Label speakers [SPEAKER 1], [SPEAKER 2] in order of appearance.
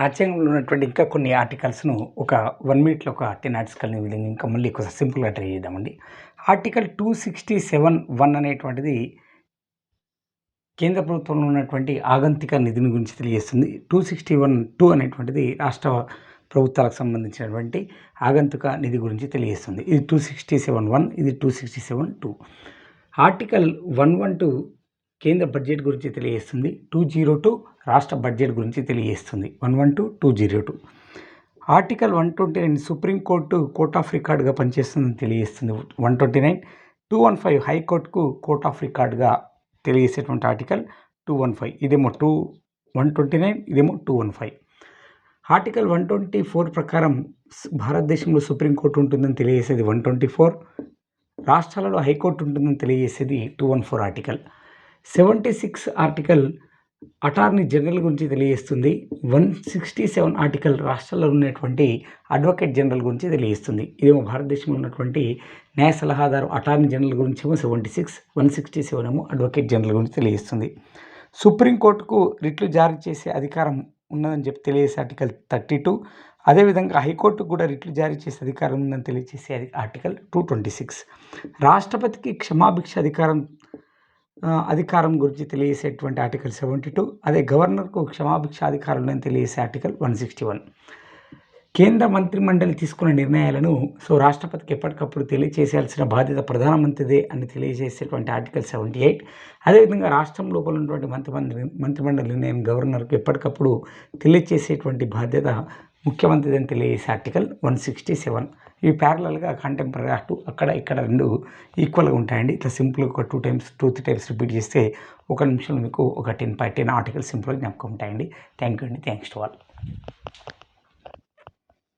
[SPEAKER 1] రాజ్యాంగంలో ఉన్నటువంటి ఇంకా కొన్ని ఆర్టికల్స్ను ఒక వన్ మినిట్లో ఒక టెన్ ఆర్టికల్ని విధంగా ఇంకా మళ్ళీ కొంచెం సింపుల్గా ట్రై చేద్దామండి. Article two sixty seven one అనేటువంటిది కేంద్ర ప్రభుత్వంలో ఉన్నటువంటి ఆగంతిక నిధిని గురించి తెలియజేస్తుంది. టూ సిక్స్టీ వన్ టూ అనేటువంటిది రాష్ట్ర ప్రభుత్వాలకు సంబంధించినటువంటి ఆగంతుక నిధి గురించి తెలియజేస్తుంది. ఇది టూ సిక్స్టీ సెవెన్ వన్ ఇది two sixty seven two. Article one one two కేంద్ర బడ్జెట్ గురించి తెలియజేస్తుంది. టూ జీరో టూ రాష్ట్ర బడ్జెట్ గురించి తెలియజేస్తుంది. One one two two zero two. Article one twenty nine supreme court court of రికార్డుగా పనిచేస్తుందని తెలియజేస్తుంది. One twenty nine two one five హైకోర్టుకు court of రికార్డుగా తెలియజేసేటువంటి ఆర్టికల్ టూ వన్ ఫైవ్. ఇదేమో టూ వన్ ట్వంటీ నైన్ ఇదేమో two one five. Article one twenty four ప్రకారం భారతదేశంలో supreme court ఉంటుందని తెలియజేసేది వన్ ట్వంటీ ఫోర్. రాష్ట్రాలలో హైకోర్టు ఉంటుందని తెలియజేసేది two one four article. Seventy six article attorney general గురించి తెలియజేస్తుంది. వన్ సిక్స్టీ సెవెన్ ఆర్టికల్ రాష్ట్రాల్లో ఉన్నటువంటి అడ్వకేట్ జనరల్ గురించి తెలియజేస్తుంది. ఇదేమో భారతదేశంలో ఉన్నటువంటి న్యాయ సలహాదారు అటార్నీ జనరల్ గురించి ఏమో seventy six one sixty seven ఏమో అడ్వకేట్ జనరల్ గురించి తెలియజేస్తుంది. సుప్రీంకోర్టుకు రిట్లు జారీ చేసే అధికారం ఉన్నదని చెప్పి తెలియజేసే ఆర్టికల్ థర్టీ టూ అదేవిధంగా హైకోర్టుకు కూడా రిట్లు జారీ చేసే అధికారం ఉందని తెలియజేసే ఆర్టికల్ టూ ట్వంటీ సిక్స్. రాష్ట్రపతికి క్షమాభిక్ష అధికారం అధికారం గురించి తెలియజేసేటువంటి ఆర్టికల్ సెవెంటీ టూ అదే గవర్నర్కు క్షమాభిక్ష అధికారం ఉందని తెలియజేసే ఆర్టికల్ వన్ సిక్స్టీ వన్. కేంద్ర మంత్రిమండలి తీసుకున్న నిర్ణయాలను సో రాష్ట్రపతికి ఎప్పటికప్పుడు తెలియజేసేయాల్సిన బాధ్యత ప్రధానమంత్రిదే అని తెలియజేసేటువంటి ఆర్టికల్ సెవెంటీ ఎయిట్. అదేవిధంగా రాష్ట్రం లోపల ఉన్నటువంటి మంత్రిమండలి మంత్రిమండలి నిర్ణయం గవర్నర్కు ఎప్పటికప్పుడు తెలియజేసేటువంటి బాధ్యత ముఖ్యమంత్రిదని తెలియజేసే ఆర్టికల్ వన్ సిక్స్టీ సెవెన్. ఇవి ప్యారలల్గా కంటెంపరీ అటు అక్కడ ఇక్కడ రెండు ఈక్వల్గా ఉంటాయండి. ఇట్లా సింపుల్గా ఒక two times two three times repeat చేస్తే ఒక నిమిషంలో మీకు ఒక టెన్ పై టెన్ ఆర్టికల్ సింపుల్గా జ్ఞాపకం ఉంటాయండి. థ్యాంక్ యూ అండి. Thanks to all.